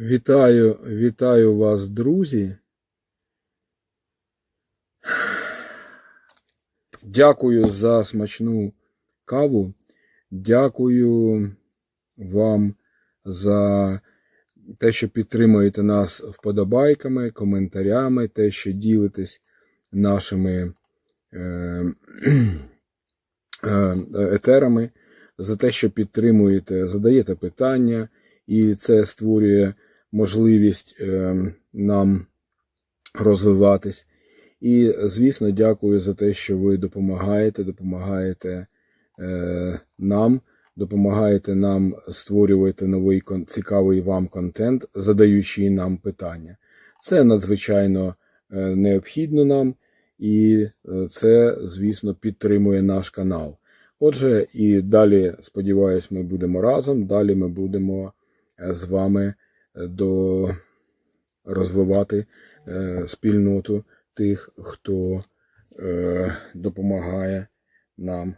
Вітаю, вітаю вас, друзі. Дякую за смачну каву. Дякую вам за те, що підтримуєте нас вподобайками, коментарями, те, що ділитесь нашими е, е, етерами, за те, що підтримуєте, задаєте питання, і це створює можливість е, нам розвиватись. І, звісно, дякую за те, що ви допомагаєте, допомагаєте е, нам, допомагаєте нам створювати новий цікавий вам контент, задаючи нам питання. Це надзвичайно е, необхідно нам, і е, це, звісно, підтримує наш канал. Отже, і далі, сподіваюсь, ми будемо разом. Далі ми будемо з вами до розвивати е, спільноту тих, хто е, допомагає нам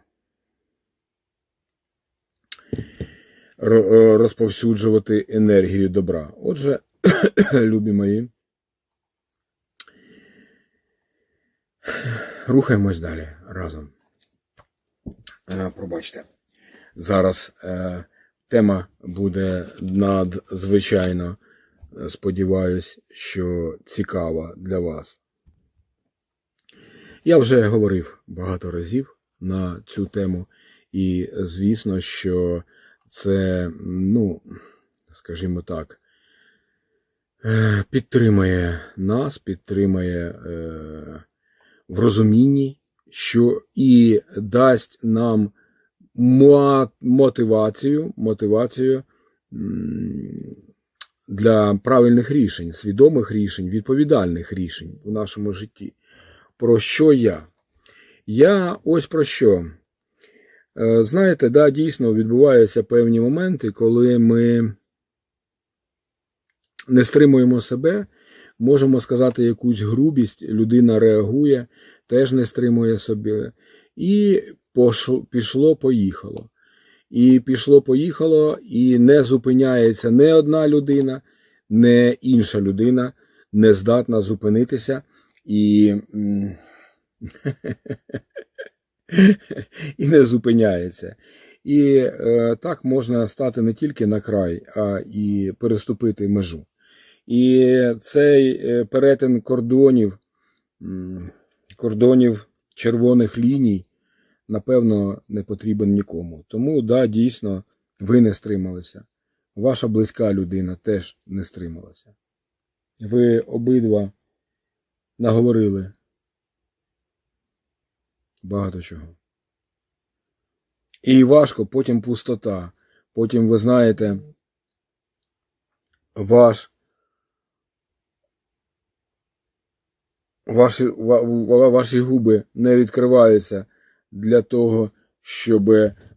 е, розповсюджувати енергію добра. Отже, любі мої, рухаємось далі разом. Пробачте. Зараз тема буде надзвичайно, е, сподіваюсь, що цікава для вас. Я вже говорив багато разів на цю тему, і звісно, що це, ну, скажімо так, е, підтримує нас, підтримує е, в розумінні, що і дасть нам мотивацію, мотивацію для правильних рішень, свідомих рішень, відповідальних рішень в нашому житті. Про що я? Я ось про що. Е, Знаєте, да, дійсно відбуваються певні моменти, коли ми не стримуємо себе, можемо сказати якусь грубість, людина реагує, теж не стримує себе. І пішло, поїхало. І пішло, поїхало, і не зупиняється не одна людина, не інша людина не здатна зупинитися і, і не зупиняється. І е, так можна стати не тільки на край, а і переступити межу. І цей е, перетин кордонів, кордонів червоних ліній, напевно, не потрібен нікому. Тому, да, дійсно, ви не стрималися. Ваша близька людина теж не стрималася. Ви обидва наговорили багато чого. І важко, потім пустота. Потім, ви знаєте, ваш, ваші, ва- ва- ваші губи не відкриваються для того, щоб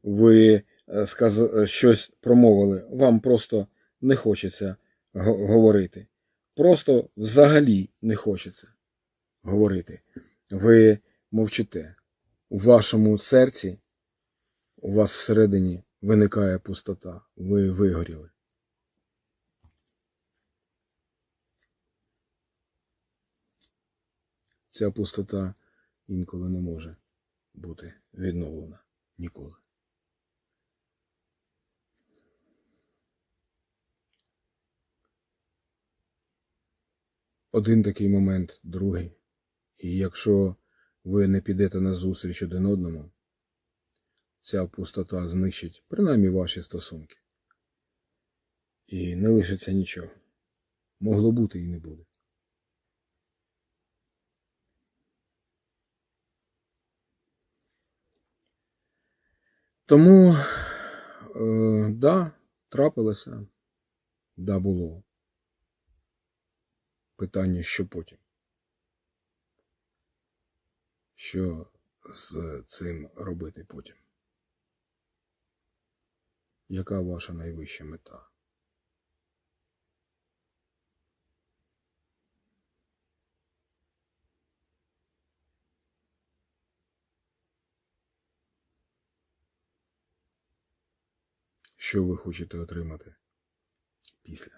ви е, сказ... щось промовили. Вам просто не хочеться го- говорити. Просто взагалі не хочеться говорити. Ви мовчите. У вашому серці, у вас всередині виникає пустота. Ви вигоріли. Ця пустота інколи не може бути відновлена. Ніколи. Один такий момент, другий. І якщо ви не підете на зустріч один одному, ця пустота знищить принаймні ваші стосунки. І не лишиться нічого. Могло бути і не буде. Тому, е, да, трапилося, да, було. Питання, що потім? Що з цим робити потім? Яка ваша найвища мета? що ви хочете отримати після.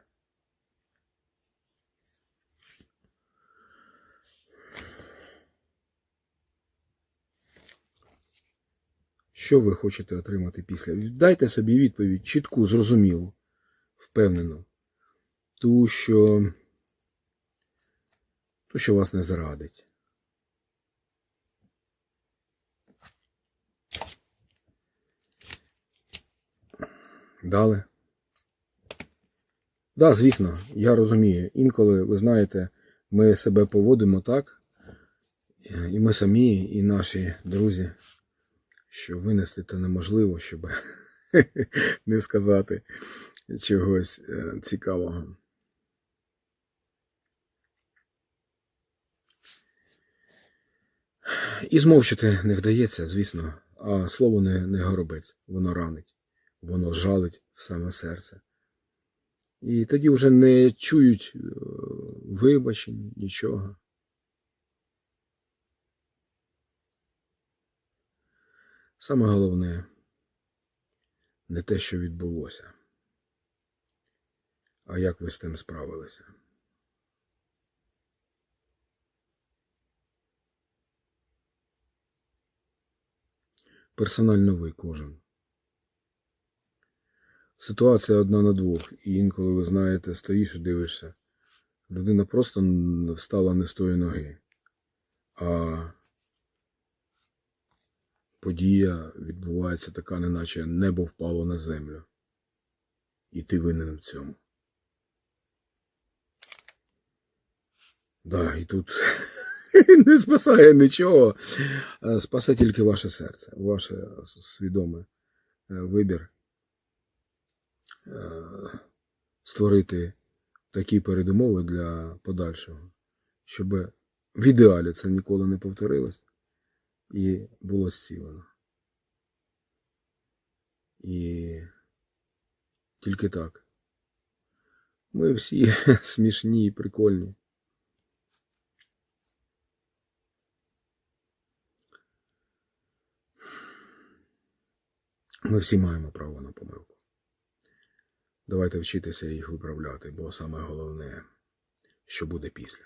Що ви хочете отримати після? Дайте собі відповідь чітку, зрозумілу, впевнену. Ту, що, ту, що вас не зрадить. Дали. Да, звісно, я розумію. Інколи, ви знаєте, ми себе поводимо так, і ми самі, і наші друзі, що винести то неможливо, щоб не сказати чогось е, цікавого. І змовчати не вдається, звісно, а слово не, не горобець, воно ранить, воно жалить в саме серце. І тоді вже не чують е, вибачень, нічого. Саме головне не те, що відбулося, а як ви з тим справилися. Персонально ви кожен. Ситуація одна на двох, і інколи ви знаєте, стоїш і дивишся. Людина просто встала не з тої ноги, а подія відбувається така, неначе небо впало на землю. І ти винен в цьому. Да, і тут не спасає нічого. Е, Спасе тільки ваше серце, ваше свідоме е, вибір створити такі передумови для подальшого, щоб в ідеалі це ніколи не повторилось і було зцілено. І тільки так. Ми всі смішні і прикольні. Ми всі маємо право на помилку. Давайте вчитися їх виправляти, бо саме головне, що буде після.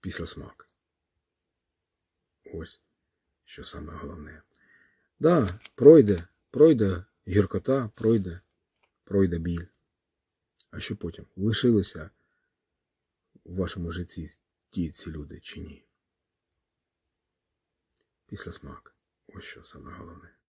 Після смак. Ось, що саме головне. Да, пройде, пройде гіркота, пройде, пройде біль. А що потім? Лишилися в вашому житті ті ці люди чи ні? Після смак. Ось що саме головне.